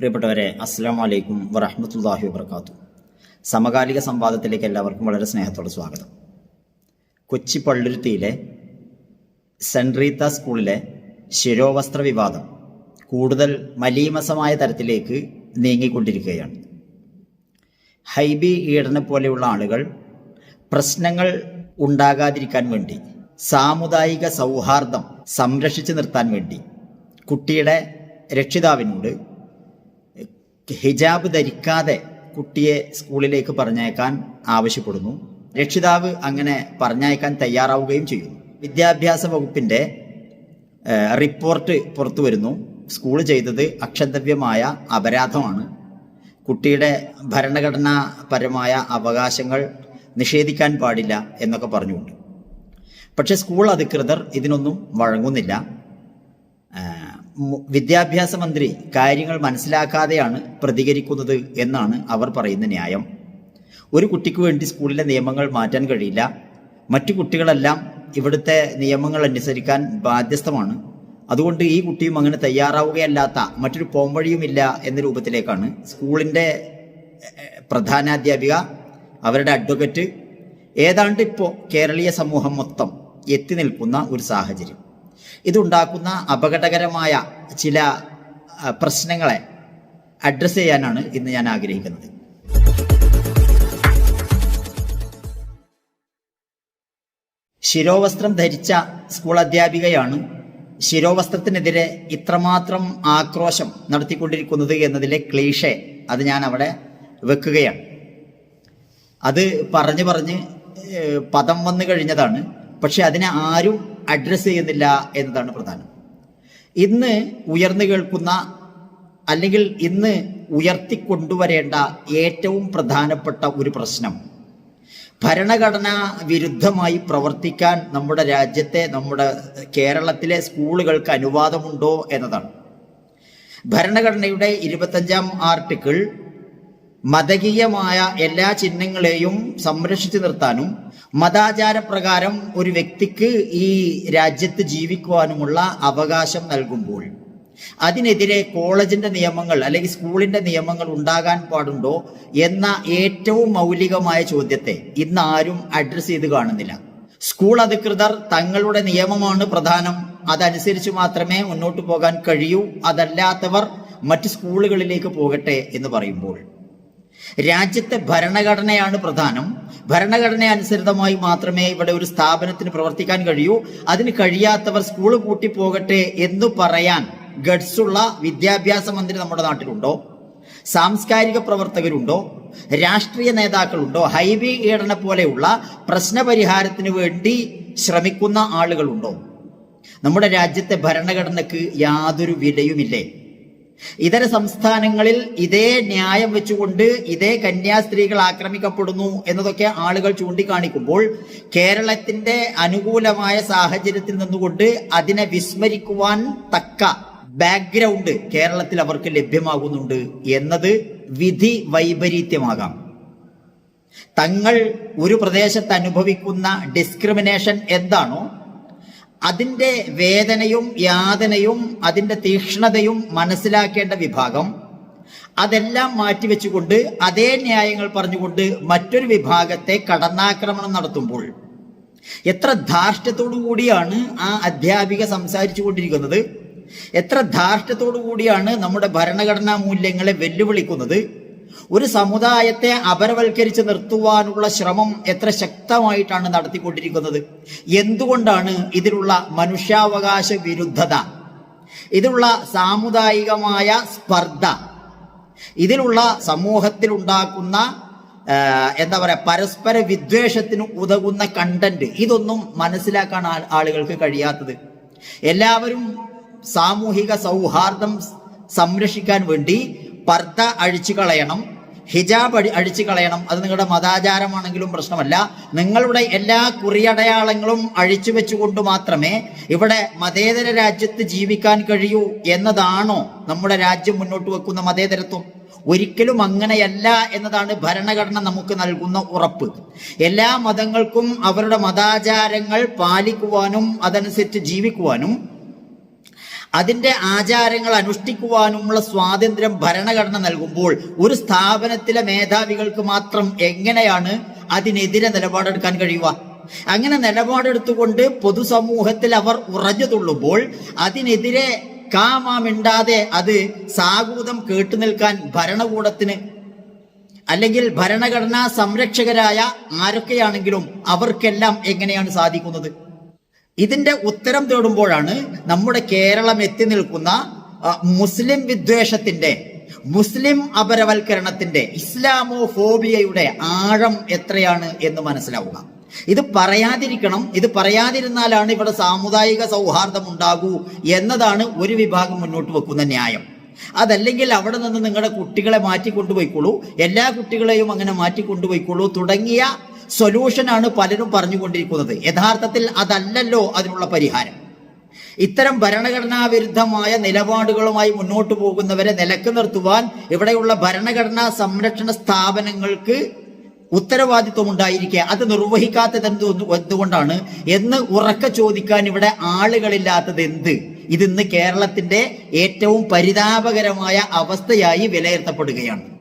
പ്രിയപ്പെട്ടവരെ അസ്സാം വലൈക്കും വറഹമത്തല്ലാഹി വബർക്കാത്തു സമകാലിക സംവാദത്തിലേക്ക് എല്ലാവർക്കും വളരെ സ്നേഹത്തോടെ സ്വാഗതം. കൊച്ചി പള്ളുരുത്തിയിലെ സെൻട്രീത്ത സ്കൂളിലെ ശിരോവസ്ത്ര വിവാദം കൂടുതൽ മലീമസമായ തരത്തിലേക്ക് നീങ്ങിക്കൊണ്ടിരിക്കുകയാണ്. ഹൈബി ഈടനെ പോലെയുള്ള ആളുകൾ പ്രശ്നങ്ങൾ ഉണ്ടാകാതിരിക്കാൻ വേണ്ടി സാമുദായിക സൗഹാർദ്ദം സംരക്ഷിച്ചു നിർത്താൻ വേണ്ടി കുട്ടിയുടെ രക്ഷിതാവിനോട് ഹിജാബ് ധരിക്കാതെ കുട്ടിയെ സ്കൂളിലേക്ക് പറഞ്ഞയക്കാൻ ആവശ്യപ്പെടുന്നു. രക്ഷിതാവ് അങ്ങനെ പറഞ്ഞയക്കാൻ തയ്യാറാവുകയും ചെയ്യുന്നു. വിദ്യാഭ്യാസ വകുപ്പിന്റെ റിപ്പോർട്ട് പുറത്തു വരുന്നു. സ്കൂൾ ചെയ്തത് അക്ഷന്തവ്യമായ അപരാധമാണ്. കുട്ടിയുടെ ഭരണഘടനാപരമായ അവകാശങ്ങൾ നിഷേധിക്കാൻ പാടില്ല എന്നൊക്കെ പറഞ്ഞുകൊണ്ട്. പക്ഷെ സ്കൂൾ അധികൃതർ ഇതിനൊന്നും വഴങ്ങുന്നില്ല. വിദ്യാഭ്യാസ മന്ത്രി കാര്യങ്ങൾ മനസ്സിലാക്കാതെയാണ് പ്രതികരിക്കുന്നത് എന്നാണ് അവർ പറയുന്ന ന്യായം. ഒരു കുട്ടിക്ക് വേണ്ടി സ്കൂളിലെ നിയമങ്ങൾ മാറ്റാൻ കഴിയില്ല. മറ്റു കുട്ടികളെല്ലാം ഇവിടുത്തെ നിയമങ്ങൾ അനുസരിക്കാൻ ബാധ്യസ്ഥമാണ്. അതുകൊണ്ട് ഈ കുട്ടിയും അങ്ങനെ തയ്യാറാവുകയല്ലാത്ത മറ്റൊരു പോംവഴിയുമില്ല എന്ന രൂപത്തിലേക്കാണ് സ്കൂളിന്റെ പ്രധാനാധ്യാപിക അവരുടെ അഡ്വക്കറ്റ് ഏതാണ്ട് ഇപ്പോൾ കേരളീയ സമൂഹം മൊത്തം എത്തി നിൽക്കുന്ന ഒരു സാഹചര്യം. ഇതുണ്ടാക്കുന്ന അപകടകരമായ ചില പ്രശ്നങ്ങളെ അഡ്രസ്സ് ചെയ്യാനാണ് ഇന്ന് ഞാൻ ആഗ്രഹിക്കുന്നത്. ശിരോവസ്ത്രം ധരിച്ച സ്കൂൾ അധ്യാപികയാണ് ശിരോവസ്ത്രത്തിനെതിരെ ഇത്രമാത്രം ആക്രോശം നടത്തിക്കൊണ്ടിരിക്കുന്നത് എന്നതിലെ ക്ലീഷെ അത് ഞാൻ അവിടെ വെക്കുകയാണ്. അത് പറഞ്ഞു പറഞ്ഞ് പദം വന്നു കഴിഞ്ഞതാണ്. പക്ഷെ അതിനെ ആരും അഡ്രസ്സ് ചെയ്യുന്നില്ല എന്നതാണ് പ്രധാനം. ഇന്ന് ഉയർന്നു കേൾക്കുന്ന അല്ലെങ്കിൽ ഇന്ന് ഉയർത്തിക്കൊണ്ടുവരേണ്ട ഏറ്റവും പ്രധാനപ്പെട്ട ഒരു പ്രശ്നം ഭരണഘടനാ വിരുദ്ധമായി പ്രവർത്തിക്കാൻ നമ്മുടെ രാജ്യത്തെ നമ്മുടെ കേരളത്തിലെ സ്കൂളുകൾക്ക് അനുവാദമുണ്ടോ എന്നതാണ്. ഭരണഘടനയുടെ ഇരുപത്തഞ്ചാം ആർട്ടിക്കിൾ മതകീയമായ എല്ലാ ചിഹ്നങ്ങളെയും സംരക്ഷിച്ചു നിർത്താനും മതാചാരപ്രകാരം ഒരു വ്യക്തിക്ക് ഈ രാജ്യത്ത് ജീവിക്കുവാനുമുള്ള അവകാശം നൽകുമ്പോൾ അതിനെതിരെ കോളേജിന്റെ നിയമങ്ങൾ അല്ലെങ്കിൽ സ്കൂളിന്റെ നിയമങ്ങൾ ഉണ്ടാകാൻ പാടുണ്ടോ എന്ന ഏറ്റവും മൗലികമായ ചോദ്യത്തെ ഇന്ന് ആരും അഡ്രസ് ചെയ്ത് കാണുന്നില്ല. സ്കൂൾ അധികൃതർ തങ്ങളുടെ നിയമമാണ് പ്രധാനം. അതനുസരിച്ച് മാത്രമേ മുന്നോട്ട് പോകാൻ കഴിയൂ. അതല്ലാത്തവർ മറ്റ് സ്കൂളുകളിലേക്ക് പോകട്ടെ എന്ന് പറയുമ്പോൾ രാജ്യത്തെ ഭരണഘടനയാണ് പ്രധാനം. ഭരണഘടന അനുസൃതമായി മാത്രമേ ഇവിടെ ഒരു സ്ഥാപനത്തിന് പ്രവർത്തിക്കാൻ കഴിയൂ. അതിന് കഴിയാത്തവർ സ്കൂൾ പൂട്ടി പോകട്ടെ എന്ന് പറയാൻ ഗഡ്സുള്ള വിദ്യാഭ്യാസ മന്ത്രി നമ്മുടെ നാട്ടിലുണ്ടോ? സാംസ്കാരിക പ്രവർത്തകരുണ്ടോ? രാഷ്ട്രീയ നേതാക്കളുണ്ടോ? ഹൈബി ഈഡനെ പോലെയുള്ള പ്രശ്നപരിഹാരത്തിന് വേണ്ടി ശ്രമിക്കുന്ന ആളുകളുണ്ടോ? നമ്മുടെ രാജ്യത്തെ ഭരണഘടനയ്ക്ക് യാതൊരു വിലയുമില്ലേ? ഇതര സംസ്ഥാനങ്ങളിൽ ഇതേ ന്യായം വെച്ചുകൊണ്ട് ഇതേ കന്യാസ്ത്രീകൾ ആക്രമിക്കപ്പെടുന്നു എന്നതൊക്കെ ആളുകൾ ചൂണ്ടിക്കാണിക്കുമ്പോൾ കേരളത്തിന്റെ അനുകൂലമായ സാഹചര്യത്തിൽ നിന്നുകൊണ്ട് അതിനെ വിസ്മരിക്കുവാൻ തക്ക ബാക്ക്ഗ്രൗണ്ട് കേരളത്തിൽ അവർക്ക് ലഭ്യമാകുന്നുണ്ട് എന്നത് വിധി വൈപരീത്യമാകാം. തങ്ങൾ ഒരു പ്രദേശത്ത് അനുഭവിക്കുന്ന ഡിസ്ക്രിമിനേഷൻ എന്താണോ അതിന്റെ വേദനയും യാതനയും അതിന്റെ തീക്ഷ്ണതയും മനസ്സിലാക്കേണ്ട വിഭാഗം. അതെല്ലാം മാറ്റിവെച്ചുകൊണ്ട് അതേ ന്യായങ്ങൾ പറഞ്ഞുകൊണ്ട് മറ്റൊരു വിഭാഗത്തെ കടന്നാക്രമണം നടത്തുമ്പോൾ എത്ര ധാർഷ്ട്യത്തോടു കൂടിയാണ് ആ അധ്യാപിക സംസാരിച്ചു കൊണ്ടിരിക്കുന്നത് എത്ര ധാർഷ്ട്യത്തോടു കൂടിയാണ് നമ്മുടെ ഭരണഘടനാ മൂല്യങ്ങളെ വെല്ലുവിളിക്കുന്നത്? ഒരു സമുദായത്തെ അപരവൽക്കരിച്ച് നിർത്തുവാനുള്ള ശ്രമം എത്ര ശക്തമായിട്ടാണ് നടത്തിക്കൊണ്ടിരിക്കുന്നത്? എന്തുകൊണ്ടാണ് ഇതിലുള്ള മനുഷ്യാവകാശ വിരുദ്ധത? ഇതിലുള്ള സാമുദായികമായ സ്പർദ്ധ? ഇതിലുള്ള സമൂഹത്തിൽ ഉണ്ടാക്കുന്ന എന്താ പറയുക പരസ്പര വിദ്വേഷത്തിന് ഉതകുന്ന കണ്ടന്റ് ഇതൊന്നും മനസ്സിലാക്കാൻ ആളുകൾക്ക് കഴിയാത്തത്. എല്ലാവരും സാമൂഹിക സൗഹാർദ്ദം സംരക്ഷിക്കാൻ വേണ്ടി പർദ്ദ അഴിച്ചു കളയണം ഹിജാബ് അഴി അഴിച്ചു കളയണം. അത് നിങ്ങളുടെ മതാചാരമാണെങ്കിലും പ്രശ്നമല്ല. നിങ്ങളുടെ എല്ലാ കുറിയടയാളങ്ങളും അഴിച്ചു വെച്ചുകൊണ്ട് മാത്രമേ ഇവിടെ മതേതര രാജ്യത്ത് ജീവിക്കാൻ കഴിയൂ എന്നതാണോ നമ്മുടെ രാജ്യം മുന്നോട്ട് വെക്കുന്ന മതേതരത്വം. ഒരിക്കലും അങ്ങനെയല്ല എന്നതാണ് ഭരണഘടന നമുക്ക് നൽകുന്ന ഉറപ്പ്. എല്ലാ മതങ്ങൾക്കും അവരുടെ മതാചാരങ്ങൾ പാലിക്കുവാനും അതനുസരിച്ച് ജീവിക്കുവാനും അതിന്റെ ആചാരങ്ങൾ അനുഷ്ഠിക്കുവാനുമുള്ള സ്വാതന്ത്ര്യം ഭരണഘടന നൽകുമ്പോൾ ഒരു സ്ഥാപനത്തിലെ മേധാവികൾക്ക് മാത്രം എങ്ങനെയാണ് അതിനെതിരെ നിലപാടെടുക്കാൻ കഴിയുക? അങ്ങനെ നിലപാടെടുത്തുകൊണ്ട് പൊതുസമൂഹത്തിൽ അവർ ഉറഞ്ഞു തുള്ളുമ്പോൾ അതിനെതിരെ കാമാമിണ്ടാതെ അത് സാഗൂതം കേട്ടു നിൽക്കാൻ ഭരണകൂടത്തിന് അല്ലെങ്കിൽ ഭരണഘടനാ സംരക്ഷകരായ ആരൊക്കെയാണെങ്കിലും അവർക്കെല്ലാം എങ്ങനെയാണ് സാധിക്കുന്നത്? ഇതിന്റെ ഉത്തരം തേടുമ്പോഴാണ് നമ്മുടെ കേരളം എത്തി നിൽക്കുന്ന മുസ്ലിം വിദ്വേഷത്തിന്റെ മുസ്ലിം അപരവൽക്കരണത്തിന്റെ ഇസ്ലാമോ ഫോബിയയുടെ ആഴം എത്രയാണ് എന്ന് മനസ്സിലാവുക. ഇത് പറയാതിരിക്കണം. ഇത് പറയാതിരുന്നാലാണ് ഇവിടെ സാമുദായിക സൗഹാർദ്ദം ഉണ്ടാകൂ എന്നതാണ് ഒരു വിഭാഗം മുന്നോട്ട് വെക്കുന്ന ന്യായം. അതല്ലെങ്കിൽ അവിടെ നിന്ന് നിങ്ങളുടെ കുട്ടികളെ മാറ്റിക്കൊണ്ടുപോയിക്കോളൂ. എല്ലാ കുട്ടികളെയും അങ്ങനെ മാറ്റിക്കൊണ്ടുപോയിക്കോളൂ. തുടങ്ങിയ സൊല്യൂഷനാണ് പലരും പറഞ്ഞുകൊണ്ടിരിക്കുന്നത്. യഥാർത്ഥത്തിൽ അതല്ലല്ലോ അതിനുള്ള പരിഹാരം. ഇത്തരം ഭരണഘടനാ വിരുദ്ധമായ നിലപാടുകളുമായി മുന്നോട്ട് പോകുന്നവരെ നിലയ്ക്ക് നിർത്തുവാൻ ഇവിടെയുള്ള ഭരണഘടനാ സംരക്ഷണ സ്ഥാപനങ്ങൾക്ക് ഉത്തരവാദിത്വം ഉണ്ടായിരിക്കുക അത് നിർവഹിക്കാത്തത് എന്ത് എന്തുകൊണ്ടാണ്? എന്ന് ഉറക്ക ചോദിക്കാൻ ഇവിടെ ആളുകളില്ലാത്തത് എന്ത്? ഇതിന്ന് കേരളത്തിന്റെ ഏറ്റവും പരിതാപകരമായ അവസ്ഥയായി വിലയിരുത്തപ്പെടുകയാണ്.